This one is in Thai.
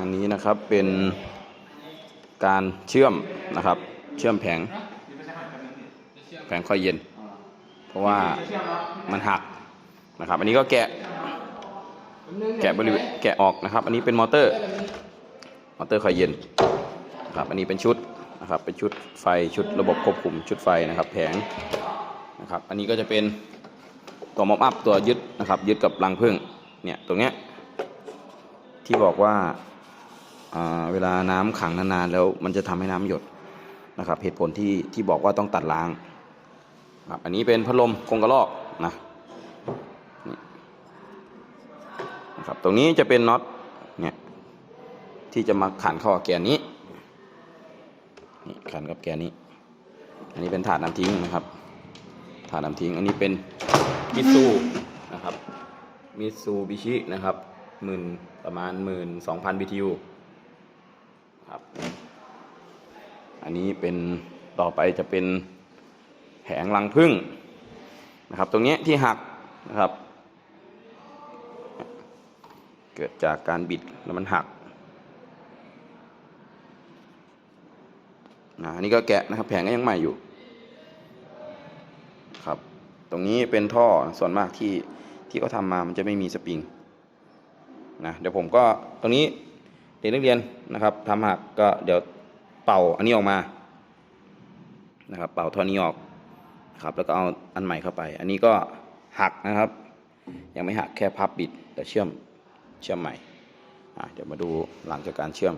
อันนี้นะครับเป็นการเชื่อมนะครับ เชื่อมแผงแผงคอยเย็น เพราะว่ามันหักนะครับ อันนี้ก็แกะ แกะบริเวณแกะออกนะครับ อันนี้เป็นมอเตอร์ มอเตอร์คอยเย็นนะครับ อันนี้เป็นชุดนะครับ เป็นชุดไฟชุดระบบควบคุมชุดไฟนะครับ แผงนะครับ อันนี้ก็จะเป็นตัวมอมอัพตัวยึดนะครับ ยึดกับรังผึ้งเนี่ยตรงเนี้ยที่บอกว่า เวลาน้ำขังนานๆแล้วมันจะทำให้น้ำหยดนะครับ เหตุผลที่ที่บอกว่าต้องตัดล้างครับอันนี้เป็นพัดลมกรงกระรอกนะนะครับตรงนี้จะเป็นน็อตเนี่ยที่จะมาขันเข้าแกนนี้นี่ขันกับแกนนี้ อันนี้เป็นถาดน้ำทิ้งนะครับถาดน้ำทิ้ง อันนี้เป็นมิตซูนะครับมิตซูบิชินะครับหมื่นประมาณหมื่นสองพัน BTU ครับ อันนี้เป็นต่อไปจะเป็นแผงรังพึ่งนะครับ ตรงนี้ที่หักนะครับ เกิดจากการบิดแล้วมันหักนะอันนี้ก็แกะนะครับ แผงก็ยังใหม่อยู่ครับ ตรงนี้เป็นท่อส่วนมากที่ที่เขาทำมามันจะไม่มีสปริงนะเดี๋ยวผมก็ตรงนี้ ด็กนักเรียนนะครับทำหักก็เดี๋ยวเป่าอันนี้ออกมานะครับ เป่าท่อนี้ออกครับ แล้วก็เอาอันใหม่เข้าไป อันนี้ก็หักนะครับ ยังไม่หักแค่พับบิดแต่เชื่อมเชื่อมใหม่เดี๋ยวมาดูหลังจากการเชื่อม